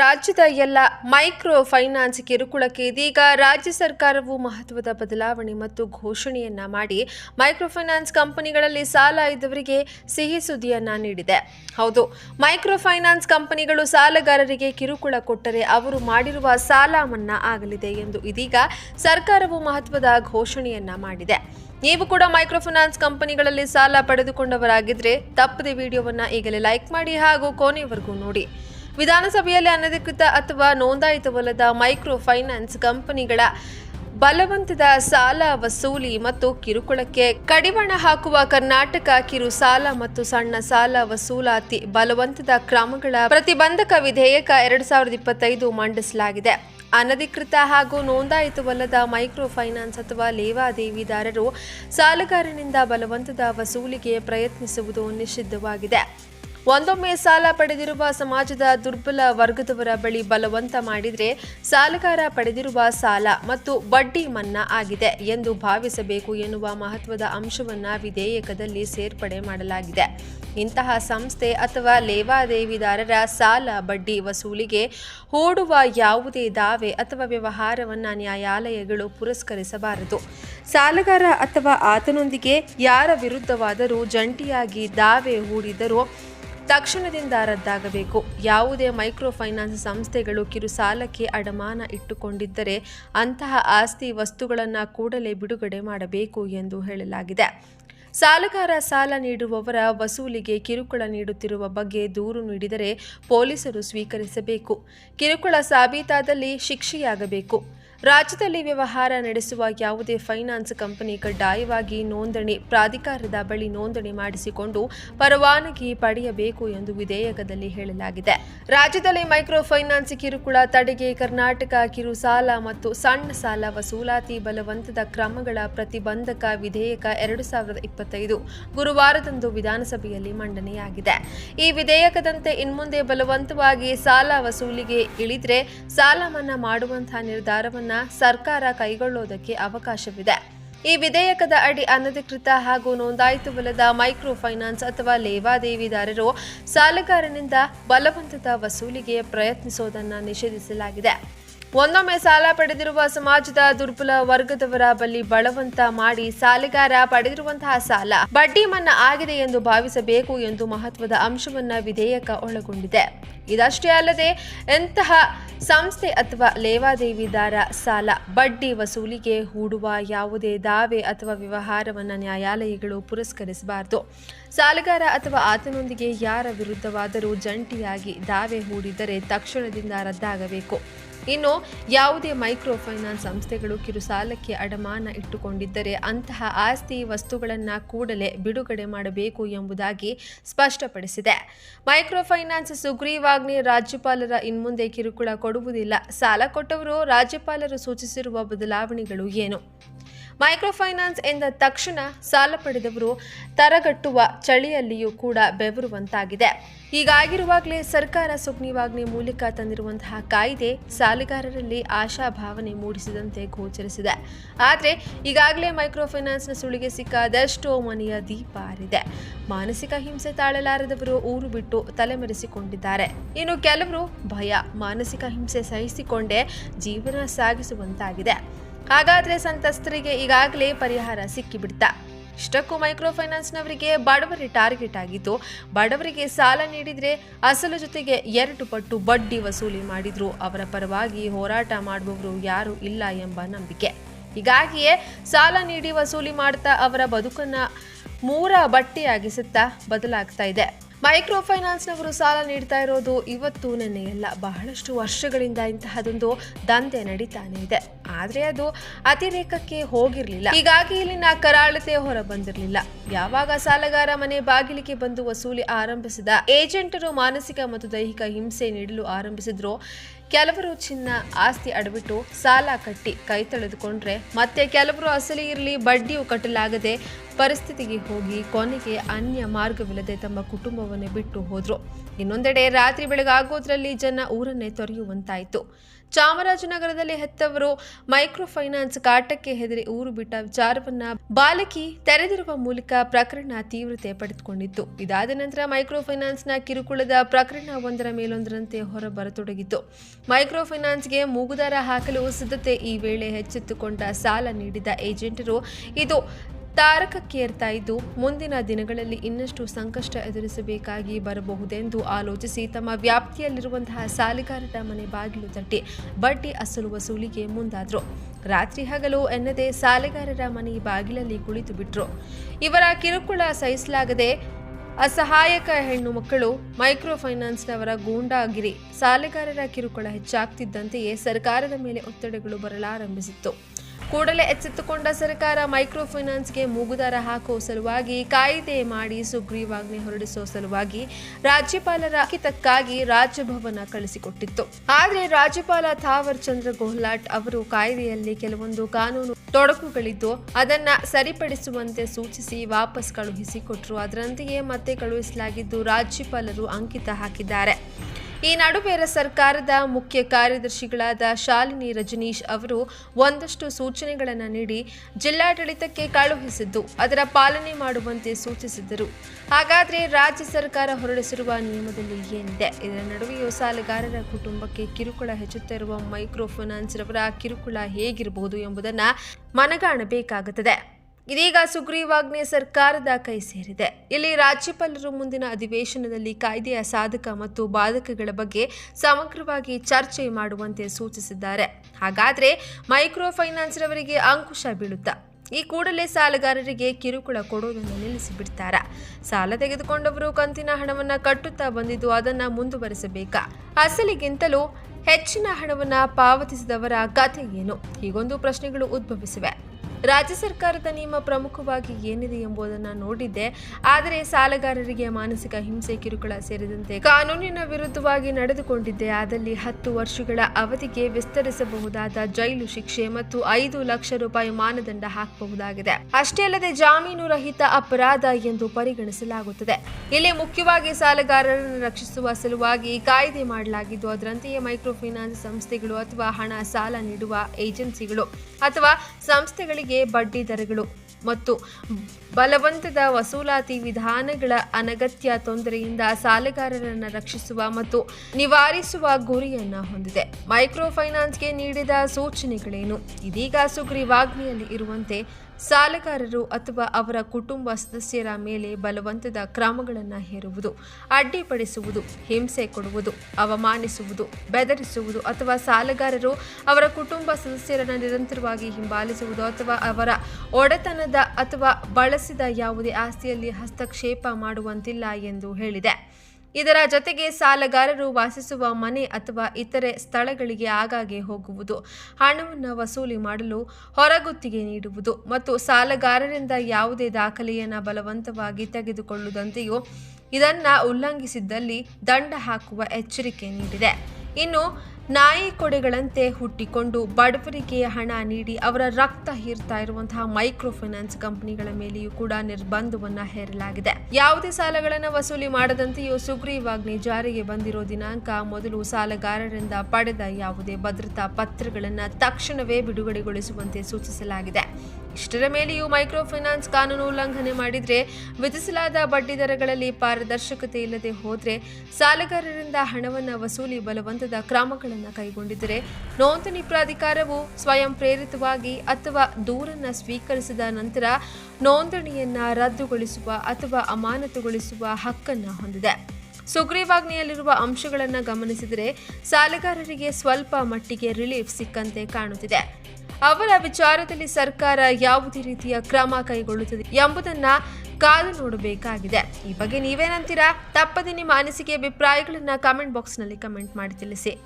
ರಾಜ್ಯದ ಎಲ್ಲ micro finance ಕಿರುಕುಳಕ್ಕೆ ಇದೀಗ ರಾಜ್ಯ ಸರ್ಕಾರವು ಮಹತ್ವದ ಬದಲಾವಣೆ ಮತ್ತು ಘೋಷಣೆಯನ್ನ ಮಾಡಿ ಮೈಕ್ರೋ ಫೈನಾನ್ಸ್ ಕಂಪನಿಗಳಲ್ಲಿ ಸಾಲ ಇದ್ದವರಿಗೆ ಸಿಹಿ ಸುದ್ದಿಯನ್ನ ನೀಡಿದೆ. ಹೌದು, ಮೈಕ್ರೋ ಫೈನಾನ್ಸ್ ಕಂಪನಿಗಳು ಸಾಲಗಾರರಿಗೆ ಕಿರುಕುಳ ಕೊಟ್ಟರೆ ಅವರು ಮಾಡಿರುವ ಸಾಲ ಮನ್ನಾ ಆಗಲಿದೆ ಎಂದು ಇದೀಗ ಸರ್ಕಾರವು ಮಹತ್ವದ ಘೋಷಣೆಯನ್ನ ಮಾಡಿದೆ. ನೀವು ಕೂಡ ಮೈಕ್ರೋ ಫೈನಾನ್ಸ್ ಕಂಪನಿಗಳಲ್ಲಿ ಸಾಲ ಪಡೆದುಕೊಂಡವರಾಗಿದ್ರೆ ತಪ್ಪದೆ ವಿಡಿಯೋವನ್ನ ಈಗಲೇ ಲೈಕ್ ಮಾಡಿ ಹಾಗೂ ಕೊನೆಯವರೆಗೂ ನೋಡಿ. ವಿಧಾನಸಭೆಯಲ್ಲಿ ಅನಧಿಕೃತ ಅಥವಾ ನೋಂದಾಯಿತವಲ್ಲದ ಮೈಕ್ರೋ ಫೈನಾನ್ಸ್ ಕಂಪನಿಗಳ ಬಲವಂತದ ಸಾಲ ವಸೂಲಿ ಮತ್ತು ಕಿರುಕುಳಕ್ಕೆ ಕಡಿವಾಣ ಹಾಕುವ ಕರ್ನಾಟಕ ಕಿರು ಸಾಲ ಮತ್ತು ಸಣ್ಣ ಸಾಲ ವಸೂಲಾತಿ ಬಲವಂತದ ಕ್ರಮಗಳ ಪ್ರತಿಬಂಧಕ ವಿಧೇಯಕ ಎರಡ್ ಸಾವಿರದ ಇಪ್ಪತ್ತೈದು ಮಂಡಿಸಲಾಗಿದೆ. ಅನಧಿಕೃತ ಹಾಗೂ ನೋಂದಾಯಿತವಲ್ಲದ ಮೈಕ್ರೋ ಫೈನಾನ್ಸ್ ಅಥವಾ ಲೇವಾದೇವಿದಾರರು ಸಾಲಗಾರನಿಂದ ಬಲವಂತದ ವಸೂಲಿಗೆ ಪ್ರಯತ್ನಿಸುವುದು ನಿಷಿದ್ಧವಾಗಿದೆ. ಒಂದೊಮ್ಮೆ ಸಾಲ ಪಡೆದಿರುವ ಸಮಾಜದ ದುರ್ಬಲ ವರ್ಗದವರ ಬಳಿ ಬಲವಂತ ಮಾಡಿದರೆ ಸಾಲಗಾರ ಪಡೆದಿರುವ ಸಾಲ ಮತ್ತು ಬಡ್ಡಿ ಮನ್ನಾ ಆಗಿದೆ ಎಂದು ಭಾವಿಸಬೇಕು ಎನ್ನುವ ಮಹತ್ವದ ಅಂಶವನ್ನು ವಿಧೇಯಕದಲ್ಲಿ ಸೇರ್ಪಡೆ ಮಾಡಲಾಗಿದೆ. ಇಂತಹ ಸಂಸ್ಥೆ ಅಥವಾ ಲೇವಾದೇವಿದಾರರ ಸಾಲ ಬಡ್ಡಿ ವಸೂಲಿಗೆ ಹೂಡುವ ಯಾವುದೇ ದಾವೆ ಅಥವಾ ವ್ಯವಹಾರವನ್ನು ನ್ಯಾಯಾಲಯಗಳು ಪುರಸ್ಕರಿಸಬಾರದು. ಸಾಲಗಾರ ಅಥವಾ ಆತನೊಂದಿಗೆ ಯಾರ ವಿರುದ್ಧವಾದರೂ ಜಂಟಿಯಾಗಿ ದಾವೆ ಹೂಡಿದರೂ ತಕ್ಷಣದಿಂದ ರದ್ದಾಗಬೇಕು. ಯಾವುದೇ ಮೈಕ್ರೋ ಫೈನಾನ್ಸ್ ಸಂಸ್ಥೆಗಳು ಕಿರು ಸಾಲಕ್ಕೆ ಅಡಮಾನ ಇಟ್ಟುಕೊಂಡಿದ್ದರೆ ಅಂತಹ ಆಸ್ತಿ ವಸ್ತುಗಳನ್ನು ಕೂಡಲೇ ಬಿಡುಗಡೆ ಮಾಡಬೇಕು ಎಂದು ಹೇಳಲಾಗಿದೆ. ಸಾಲಗಾರ ಸಾಲ ನೀಡುವವರ ವಸೂಲಿಗೆ ಕಿರುಕುಳ ನೀಡುತ್ತಿರುವ ಬಗ್ಗೆ ದೂರು ನೀಡಿದರೆ ಪೊಲೀಸರು ಸ್ವೀಕರಿಸಬೇಕು. ಕಿರುಕುಳ ಸಾಬೀತಾದಲ್ಲಿ ಶಿಕ್ಷೆಯಾಗಬೇಕು. ರಾಜ್ಯದಲ್ಲಿ ವ್ಯವಹಾರ ನಡೆಸುವ ಯಾವುದೇ ಫೈನಾನ್ಸ್ ಕಂಪನಿ ಕಡ್ಡಾಯವಾಗಿ ನೋಂದಣಿ, ಪ್ರಾಧಿಕಾರದ ಬಳಿ ನೋಂದಣಿ ಮಾಡಿಸಿಕೊಂಡು ಪರವಾನಗಿ ಪಡೆಯಬೇಕು ಎಂದು ವಿಧೇಯಕದಲ್ಲಿ ಹೇಳಲಾಗಿದೆ. ರಾಜ್ಯದಲ್ಲಿ ಮೈಕ್ರೋ ಫೈನಾನ್ಸ್ ಕಿರುಕುಳ ತಡೆಗೆ ಕರ್ನಾಟಕ ಕಿರು ಸಾಲ ಮತ್ತು ಸಣ್ಣ ಸಾಲ ವಸೂಲಾತಿ ಬಲವಂತದ ಕ್ರಮಗಳ ಪ್ರತಿಬಂಧಕ ವಿಧೇಯಕ ಎರಡು ಸಾವಿರದ ಇಪ್ಪತ್ತೈದು ಗುರುವಾರದಂದು ವಿಧಾನಸಭೆಯಲ್ಲಿ ಮಂಡನೆಯಾಗಿದೆ. ಈ ವಿಧೇಯಕದಂತೆ ಇನ್ಮುಂದೆ ಬಲವಂತವಾಗಿ ಸಾಲ ವಸೂಲಿಗೆ ಇಳಿದ್ರೆ ಸಾಲ ಮನ್ನಾ ಮಾಡುವಂತಹ ನಿರ್ಧಾರವನ್ನ ಸರ್ಕಾರ ಕೈಗೊಳ್ಳುವುದಕ್ಕೆ ಅವಕಾಶವಿದೆ. ಈ ವಿಧೇಯಕದ ಅಡಿ ಅನಧಿಕೃತ ಹಾಗೂ ನೋಂದಾಯಿತವಲ್ಲದ ಮೈಕ್ರೋ ಫೈನಾನ್ಸ್ ಅಥವಾ ಲೇವಾದೇವಿದಾರರು ಸಾಲಗಾರನಿಂದ ಬಲವಂತದ ವಸೂಲಿಗೆ ಪ್ರಯತ್ನಿಸುವುದನ್ನು ನಿಷೇಧಿಸಲಾಗಿದೆ. ಒಂದೊಮ್ಮೆ ಸಾಲ ಪಡೆದಿರುವ ಸಮಾಜದ ದುರ್ಬಲ ವರ್ಗದವರ ಬಳಿ ಬಳವಂತ ಮಾಡಿ ಸಾಲಗಾರ ಪಡೆದಿರುವಂತಹ ಸಾಲ ಬಡ್ಡಿ ಮನ್ನಾ ಆಗಿದೆ ಎಂದು ಭಾವಿಸಬೇಕು ಎಂದು ಮಹತ್ವದ ಅಂಶವನ್ನ ವಿಧೇಯಕ ಒಳಗೊಂಡಿದೆ. ಇದಷ್ಟೇ ಅಲ್ಲದೆ ಎಂತಹ ಸಂಸ್ಥೆ ಅಥವಾ ಲೇವಾದೇವಿದಾರ ಸಾಲ ಬಡ್ಡಿ ವಸೂಲಿಗೆ ಹೂಡುವ ಯಾವುದೇ ದಾವೆ ಅಥವಾ ವ್ಯವಹಾರವನ್ನು ನ್ಯಾಯಾಲಯಗಳು ಪುರಸ್ಕರಿಸಬಾರದು. ಸಾಲಗಾರ ಅಥವಾ ಆತನೊಂದಿಗೆ ಯಾರ ವಿರುದ್ಧವಾದರೂ ಜಂಟಿಯಾಗಿ ದಾವೆ ಹೂಡಿದರೆ ತಕ್ಷಣದಿಂದ ರದ್ದಾಗಬೇಕು. ಇನ್ನು ಯಾವುದೇ ಮೈಕ್ರೋ ಫೈನಾನ್ಸ್ ಸಂಸ್ಥೆಗಳು ಕಿರು ಸಾಲಕ್ಕೆ ಅಡಮಾನ ಇಟ್ಟುಕೊಂಡಿದ್ದರೆ ಅಂತಹ ಆಸ್ತಿ ವಸ್ತುಗಳನ್ನು ಕೂಡಲೇ ಬಿಡುಗಡೆ ಮಾಡಬೇಕು ಎಂಬುದಾಗಿ ಸ್ಪಷ್ಟಪಡಿಸಿದೆ. ಮೈಕ್ರೋ ಫೈನಾನ್ಸ್ ಸುಗ್ರೀವಾಜ್ಞೆ ರಾಜ್ಯಪಾಲರ ಇನ್ಮುಂದೆ ಕಿರುಕುಳ ಕೊಡುವುದಿಲ್ಲ. ಸಾಲ ಕೊಟ್ಟವರು ರಾಜ್ಯಪಾಲರು ಸೂಚಿಸಿರುವ ಬದಲಾವಣೆಗಳು ಏನು? ಮೈಕ್ರೋ ಫೈನಾನ್ಸ್ ಎಂದ ತಕ್ಷಣ ಸಾಲ ಪಡೆದವರು ತರಗಟ್ಟುವ ಚಳಿಯಲ್ಲಿಯೂ ಕೂಡ ಬೆವರುವಂತಾಗಿದೆ. ಹೀಗಾಗಿರುವಾಗಲೇ ಸರ್ಕಾರ ಸುಗ್ರೀವಾಜ್ಞೆ ಮೂಲಕ ತಂದಿರುವಂತಹ ಕಾಯ್ದೆ ಸಾಲಗಾರರಲ್ಲಿ ಆಶಾಭಾವನೆ ಮೂಡಿಸಿದಂತೆ ಗೋಚರಿಸಿದೆ. ಆದರೆ ಈಗಾಗಲೇ ಮೈಕ್ರೋ ಫೈನಾನ್ಸ್ನ ಸುಳಿಗೆ ಸಿಕ್ಕಾದಷ್ಟೋ ಮನೆಯ ದೀಪ ಆರಿದೆ. ಮಾನಸಿಕ ಹಿಂಸೆ ತಾಳಲಾರದವರು ಊರು ಬಿಟ್ಟು ತಲೆಮರೆಸಿಕೊಂಡಿದ್ದಾರೆ. ಇನ್ನು ಕೆಲವರು ಭಯ, ಮಾನಸಿಕ ಹಿಂಸೆ ಸಹಿಸಿಕೊಂಡೇ ಜೀವನ ಸಾಗಿಸುವಂತಾಗಿದೆ. ಹಾಗಾದ್ರೆ ಸಂತ್ರಸ್ತರಿಗೆ ಈಗಾಗಲೇ ಪರಿಹಾರ ಸಿಕ್ಕಿಬಿಡ್ತಾ. ಇಷ್ಟಕ್ಕೂ ಮೈಕ್ರೋ ಫೈನಾನ್ಸ್ನವರಿಗೆ ಬಡವರೇ ಟಾರ್ಗೆಟ್ ಆಗಿದ್ದು, ಬಡವರಿಗೆ ಸಾಲ ನೀಡಿದರೆ ಅಸಲು ಜೊತೆಗೆ ಎರಡು ಪಟ್ಟು ಬಡ್ಡಿ ವಸೂಲಿ ಮಾಡಿದ್ರು. ಅವರ ಪರವಾಗಿ ಹೋರಾಟ ಮಾಡುವವರು ಯಾರು ಇಲ್ಲ ಎಂಬ ನಂಬಿಕೆ. ಹೀಗಾಗಿಯೇ ಸಾಲ ನೀಡಿ ವಸೂಲಿ ಮಾಡ್ತಾ ಅವರ ಬದುಕನ್ನು ಮೂರ ಬಟ್ಟೆಯಾಗಿಸುತ್ತಾ ಬದಲಾಗ್ತಾ ಇದೆ. ಮೈಕ್ರೋ ಫೈನಾನ್ಸ್ನವರು ಸಾಲ ನೀಡ್ತಾ ಇರೋದು ಇವತ್ತು ನೆನ್ನೆಯಲ್ಲ ಬಹಳಷ್ಟು ವರ್ಷಗಳಿಂದ ಇಂತಹದೊಂದು ದಂಧೆ ನಡೀತಾನೆ ಇದೆ. ಆದ್ರೆ ಅದು ಅತಿರೇಕಕ್ಕೆ ಹೋಗಿರಲಿಲ್ಲ. ಹೀಗಾಗಿ ಇಲ್ಲಿನ ಕರಾಳತೆ ಹೊರ ಬಂದಿರಲಿಲ್ಲ ಯಾವಾಗ ಸಾಲಗಾರ ಮನೆ ಬಾಗಿಲಿಗೆ ಬಂದು ವಸೂಲಿ ಆರಂಭಿಸಿದ ಏಜೆಂಟರು ಮಾನಸಿಕ ಮತ್ತು ದೈಹಿಕ ಹಿಂಸೆ ನೀಡಲು ಆರಂಭಿಸಿದ್ರು, ಕೆಲವರು ಚಿನ್ನ ಆಸ್ತಿ ಅಡವಿಟ್ಟು ಸಾಲ ಕಟ್ಟಿ ಕೈ ತಳೆದುಕೊಂಡ್ರೆ ಮತ್ತೆ ಕೆಲವರು ಅಸಲಿ ಇರಲಿ ಬಡ್ಡಿಯು ಕಟ್ಟಲಾಗದೆ ಪರಿಸ್ಥಿತಿಗೆ ಹೋಗಿ ಕೊನೆಗೆ ಅನ್ಯ ಮಾರ್ಗವಿಲ್ಲದೆ ತಮ್ಮ ಕುಟುಂಬವನ್ನೇ ಬಿಟ್ಟು ಹೋದರು. ಇನ್ನೊಂದೆಡೆ ರಾತ್ರಿ ಬೆಳಗಾಗೋದ್ರಲ್ಲಿ ಜನ ಊರನ್ನೇ ತೊರೆಯುವಂತಾಯಿತು. ಚಾಮರಾಜನಗರದಲ್ಲಿ ಹೆತ್ತವರು ಮೈಕ್ರೋ ಫೈನಾನ್ಸ್ ಕಾಟಕ್ಕೆ ಹೆದರಿ ಊರು ಬಿಟ್ಟ ವಿಚಾರವನ್ನ ಬಾಲಕಿ ತೆರೆದಿರುವ ಮೂಲಕ ಪ್ರಕರಣ ತೀವ್ರತೆ ಪಡೆದುಕೊಂಡಿತ್ತು. ಇದಾದ ನಂತರ ಮೈಕ್ರೋ ಫೈನಾನ್ಸ್ನ ಕಿರುಕುಳದ ಪ್ರಕರಣ ಒಂದರ ಮೇಲೊಂದರಂತೆ ಹೊರಬರತೊಡಗಿತು ಮೈಕ್ರೋ ಫೈನಾನ್ಸ್ಗೆ ಮೂಗುದಾರ ಹಾಕಲು ಸಿದ್ಧತೆ ಈ ವೇಳೆ ಹೆಚ್ಚೆತ್ತುಕೊಂಡ ಸಾಲ ನೀಡಿದ ಏಜೆಂಟರು, ಇದು ತಾರಕಕ್ಕೇರ್ತಾ ಇದ್ದು ಮುಂದಿನ ದಿನಗಳಲ್ಲಿ ಇನ್ನಷ್ಟು ಸಂಕಷ್ಟ ಎದುರಿಸಬೇಕಾಗಿ ಬರಬಹುದೆಂದು ಆಲೋಚಿಸಿ ತಮ್ಮ ವ್ಯಾಪ್ತಿಯಲ್ಲಿರುವಂತಹ ಸಾಲಿಗಾರರ ಮನೆ ಬಾಗಿಲು ತಟ್ಟಿ ಬಡ್ಡಿ ಅಸಲು ವಸೂಲಿಗೆ ಮುಂದಾದರು. ರಾತ್ರಿ ಹಗಲು ಎನ್ನದೆ ಸಾಲಗಾರರ ಮನೆ ಬಾಗಿಲಲ್ಲಿ ಕುಳಿತು ಬಿಟ್ರು. ಇವರ ಕಿರುಕುಳ ಸಹಿಸಲಾಗದೆ ಅಸಹಾಯಕ ಹೆಣ್ಣು ಮಕ್ಕಳು ಮೈಕ್ರೋ ಫೈನಾನ್ಸ್ನವರ ಗೂಂಡಾಗಿರಿ. ಸಾಲಗಾರರ ಕಿರುಕುಳ ಹೆಚ್ಚಾಗ್ತಿದ್ದಂತೆಯೇ ಸರ್ಕಾರದ ಮೇಲೆ ಒತ್ತಡಗಳು ಬರಲಾರಂಭಿಸಿತ್ತು. ಕೂಡಲೇ ಎಚ್ಚೆತ್ತುಕೊಂಡ ಸರ್ಕಾರ ಮೈಕ್ರೋ ಫೈನಾನ್ಸ್ಗೆ ಮೂಗುದಾರ ಹಾಕುವ ಸಲುವಾಗಿ ಕಾಯ್ದೆ ಮಾಡಿ ಸುಗ್ರೀವಾಜ್ಞೆ ಹೊರಡಿಸುವ ಸಲುವಾಗಿ ರಾಜ್ಯಪಾಲರ ಹಿತಕ್ಕಾಗಿ ರಾಜಭವನ ಕಳಿಸಿಕೊಟ್ಟಿತ್ತು. ಆದರೆ ರಾಜ್ಯಪಾಲ ಥಾವರ್ ಚಂದ್ರ ಗೆಹ್ಲಾಟ್ ಅವರು ಕಾಯ್ದೆಯಲ್ಲಿ ಕೆಲವೊಂದು ಕಾನೂನು ತೊಡಕುಗಳಿದ್ದು ಅದನ್ನ ಸರಿಪಡಿಸುವಂತೆ ಸೂಚಿಸಿ ವಾಪಸ್ ಕಳುಹಿಸಿಕೊಟ್ರು. ಅದರಂತೆಯೇ ಮತ್ತೆ ಕಳುಹಿಸಲಾಗಿದ್ದು ರಾಜ್ಯಪಾಲರು ಅಂಕಿತ ಹಾಕಿದ್ದಾರೆ. ಈ ನಡುವೆ ಸರ್ಕಾರದ ಮುಖ್ಯ ಕಾರ್ಯದರ್ಶಿಗಳಾದ ಶಾಲಿನಿ ರಜನೀಶ್ ಅವರು ಒಂದಷ್ಟು ಸೂಚನೆಗಳನ್ನು ನೀಡಿ ಜಿಲ್ಲಾಡಳಿತಕ್ಕೆ ಕಳುಹಿಸಿದ್ದು, ಅದರ ಪಾಲನೆ ಮಾಡುವಂತೆ ಸೂಚಿಸಿದ್ದರು ಹಾಗಾದರೆ ರಾಜ್ಯ ಸರ್ಕಾರ ಹೊರಡಿಸಿರುವ ನಿಯಮದಲ್ಲಿ ಏನಿದೆ? ಇದರ ನಡುವೆಯೂ ಸಾಲಗಾರರ ಕುಟುಂಬಕ್ಕೆ ಕಿರುಕುಳ ಹೆಚ್ಚುತ್ತಿರುವ ಮೈಕ್ರೋ ಫೈನಾನ್ಸ್ ರವರ ಕಿರುಕುಳ ಹೇಗಿರಬಹುದು ಎಂಬುದನ್ನು ಮನಗಾಣಬೇಕಾಗುತ್ತದೆ. ಇದೀಗ ಸುಗ್ರೀವಾಜ್ಞೆ ಸರ್ಕಾರದ ಕೈ ಸೇರಿದೆ. ಇಲ್ಲಿ ರಾಜ್ಯಪಾಲರು ಮುಂದಿನ ಅಧಿವೇಶನದಲ್ಲಿ ಕಾಯ್ದೆಯ ಸಾಧಕ ಮತ್ತು ಬಾಧಕಗಳ ಬಗ್ಗೆ ಸಮಗ್ರವಾಗಿ ಚರ್ಚೆ ಮಾಡುವಂತೆ ಸೂಚಿಸಿದ್ದಾರೆ. ಹಾಗಾದರೆ ಮೈಕ್ರೋ ಫೈನಾನ್ಸ್ ರವರಿಗೆ ಅಂಕುಶ ಬೀಳುತ್ತಾ? ಈ ಕೂಡಲೇ ಸಾಲಗಾರರಿಗೆ ಕಿರುಕುಳ ಕೊಡುವುದನ್ನು ನಿಲ್ಲಿಸಿಬಿಡ್ತಾರ? ಸಾಲ ತೆಗೆದುಕೊಂಡವರು ಕಂತಿನ ಹಣವನ್ನ ಕಟ್ಟುತ್ತಾ ಬಂದಿದ್ದು ಅದನ್ನ ಮುಂದುವರಿಸಬೇಕಾ? ಅಸಲಿಗಿಂತಲೂ ಹೆಚ್ಚಿನ ಹಣವನ್ನ ಪಾವತಿಸಿದವರ ಕಥೆ ಏನು? ಹೀಗೊಂದು ಪ್ರಶ್ನೆಗಳು ಉದ್ಭವಿಸಿವೆ. ರಾಜ್ಯ ಸರ್ಕಾರದ ನಿಯಮ ಪ್ರಮುಖವಾಗಿ ಏನಿದೆ ಎಂಬುದನ್ನು ನೋಡಿದ್ದೆ. ಆದರೆ ಸಾಲಗಾರರಿಗೆ ಮಾನಸಿಕ ಹಿಂಸೆ ಕಿರುಕುಳ ಸೇರಿದಂತೆ ಕಾನೂನಿನ ವಿರುದ್ಧವಾಗಿ ನಡೆದುಕೊಂಡಿದ್ದೆ. ಆದಲ್ಲಿ ಹತ್ತು ವರ್ಷಗಳ ಅವಧಿಗೆ ವಿಸ್ತರಿಸಬಹುದಾದ ಜೈಲು ಶಿಕ್ಷೆ ಮತ್ತು ಐದು ಲಕ್ಷ ರೂಪಾಯಿ ಮಾನದಂಡ ಹಾಕಬಹುದಾಗಿದೆ. ಅಷ್ಟೇ ಅಲ್ಲದೆ ಜಾಮೀನು ರಹಿತ ಅಪರಾಧ ಎಂದು ಪರಿಗಣಿಸಲಾಗುತ್ತದೆ. ಇಲ್ಲಿ ಮುಖ್ಯವಾಗಿ ಸಾಲಗಾರರನ್ನು ರಕ್ಷಿಸುವ ಸಲುವಾಗಿ ಕಾಯ್ದೆ ಮಾಡಲಾಗಿದ್ದು, ಅದರಂತೆಯೇ ಮೈಕ್ರೋ ಫೈನಾನ್ಸ್ ಸಂಸ್ಥೆಗಳು ಅಥವಾ ಹಣ ಸಾಲ ನೀಡುವ ಏಜೆನ್ಸಿಗಳು ಅಥವಾ ಸಂಸ್ಥೆಗಳಿಗೆ ಬಡ್ಡಿ ದರಗಳು ಮತ್ತು ಬಲವಂತದ ವಸೂಲಾತಿ ವಿಧಾನಗಳ ಅನಗತ್ಯ ತೊಂದರೆಯಿಂದ ಸಾಲಗಾರರನ್ನು ರಕ್ಷಿಸುವ ಮತ್ತು ನಿವಾರಿಸುವ ಗುರಿಯನ್ನ ಹೊಂದಿದೆ. ಮೈಕ್ರೋ ಫೈನಾನ್ಸ್ಗೆ ನೀಡಿದ ಸೂಚನೆಗಳೇನು? ಇದೀಗ ಸುಗ್ರೀವಾಜ್ಞೆಯಲ್ಲಿ ಇರುವಂತೆ ಸಾಲಗಾರರು ಅಥವಾ ಅವರ ಕುಟುಂಬ ಸದಸ್ಯರ ಮೇಲೆ ಬಲವಂತದ ಕ್ರಮಗಳನ್ನು ಹೇರುವುದು, ಅಡ್ಡಿಪಡಿಸುವುದು, ಹಿಂಸೆ ಕೊಡುವುದು, ಅವಮಾನಿಸುವುದು, ಬೆದರಿಸುವುದು ಅಥವಾ ಸಾಲಗಾರರು ಅವರ ಕುಟುಂಬ ಸದಸ್ಯರನ್ನು ನಿರಂತರವಾಗಿ ಹಿಂಬಾಲಿಸುವುದು ಅಥವಾ ಅವರ ಒಡೆತನದ ಅಥವಾ ಬಳಸಿದ ಯಾವುದೇ ಆಸ್ತಿಯಲ್ಲಿ ಹಸ್ತಕ್ಷೇಪ ಮಾಡುವಂತಿಲ್ಲ ಎಂದು ಹೇಳಿದೆ. ಇದರ ಜೊತೆಗೆ ಸಾಲಗಾರರು ವಾಸಿಸುವ ಮನೆ ಅಥವಾ ಇತರೆ ಸ್ಥಳಗಳಿಗೆ ಆಗಾಗ್ಗೆ ಹೋಗುವುದು, ಹಣವನ್ನು ವಸೂಲಿ ಮಾಡಲು ಹೊರಗುತ್ತಿಗೆ ನೀಡುವುದು ಮತ್ತು ಸಾಲಗಾರರಿಂದ ಯಾವುದೇ ದಾಖಲೆಯನ್ನು ಬಲವಂತವಾಗಿ ತೆಗೆದುಕೊಳ್ಳುವುದಂತೆಯೂ ಇದನ್ನು ಉಲ್ಲಂಘಿಸಿದ್ದಲ್ಲಿ ದಂಡ ಹಾಕುವ ಎಚ್ಚರಿಕೆ ನೀಡಿದೆ. ಇನ್ನು ನಾಯಿ ಕೊಡೆಗಳಂತೆ ಹುಟ್ಟಿಕೊಂಡು ಬಡವರಿಗೆ ಹಣ ನೀಡಿ ಅವರ ರಕ್ತ ಹೀರ್ತಾ ಇರುವಂತಹ ಮೈಕ್ರೋ ಫೈನಾನ್ಸ್ ಕಂಪನಿಗಳ ಮೇಲೆಯೂ ಕೂಡ ನಿರ್ಬಂಧವನ್ನ ಹೇರಲಾಗಿದೆ. ಯಾವುದೇ ಸಾಲಗಳನ್ನು ವಸೂಲಿ ಮಾಡದಂತೆಯೂ ಸುಗ್ರೀವಾಜ್ಞೆ ಜಾರಿಗೆ ಬಂದಿರೋ ದಿನಾಂಕ ಮೊದಲು ಸಾಲಗಾರರಿಂದ ಪಡೆದ ಯಾವುದೇ ಭದ್ರತಾ ಪತ್ರಗಳನ್ನು ತಕ್ಷಣವೇ ಬಿಡುಗಡೆಗೊಳಿಸುವಂತೆ ಸೂಚಿಸಲಾಗಿದೆ. ಇಷ್ಟರ ಮೇಲೆಯೂ ಮೈಕ್ರೋ ಫೈನಾನ್ಸ್ ಕಾನೂನು ಉಲ್ಲಂಘನೆ ಮಾಡಿದರೆ ವಿಧಿಸಲಾದ ಬಡ್ಡಿದರಗಳಲ್ಲಿ ಪಾರದರ್ಶಕತೆ ಇಲ್ಲದೆ ಹೋದರೆ ಸಾಲಗಾರರಿಂದ ಹಣವನ್ನು ವಸೂಲಿ ಬಲವಂತದ ಕ್ರಮಗಳನ್ನು ಕೈಗೊಂಡಿದ್ದರೆ ನೋಂದಣಿ ಪ್ರಾಧಿಕಾರವು ಸ್ವಯಂ ಪ್ರೇರಿತವಾಗಿ ಅಥವಾ ದೂರನ್ನು ಸ್ವೀಕರಿಸಿದ ನಂತರ ನೋಂದಣಿಯನ್ನು ರದ್ದುಗೊಳಿಸುವ ಅಥವಾ ಅಮಾನತುಗೊಳಿಸುವ ಹಕ್ಕನ್ನು ಹೊಂದಿದೆ. ಸುಗ್ರೀವಾಜ್ಞೆಯಲ್ಲಿರುವ ಅಂಶಗಳನ್ನು ಗಮನಿಸಿದರೆ ಸಾಲಗಾರರಿಗೆ ಸ್ವಲ್ಪ ಮಟ್ಟಿಗೆ ರಿಲೀಫ್ ಸಿಕ್ಕಂತೆ ಕಾಣುತ್ತಿದೆ. ಅವರ ವಿಚಾರದಲ್ಲಿ ಸರ್ಕಾರ ಯಾವುದೇ ರೀತಿಯ ಕ್ರಮ ಕೈಗೊಳ್ಳುತ್ತದೆ ಎಂಬುದನ್ನ ಕಾದು ನೋಡಬೇಕಾಗಿದೆ. ಈ ಬಗ್ಗೆ ನೀವೇನಂತೀರಾ? ತಪ್ಪದೆ ನಿಮ್ಮ ಅನಿಸಿಕೆ, ಅಭಿಪ್ರಾಯಗಳನ್ನ ಕಮೆಂಟ್ ಬಾಕ್ಸ್ನಲ್ಲಿ ಕಮೆಂಟ್ ಮಾಡಿ ತಿಳಿಸಿ.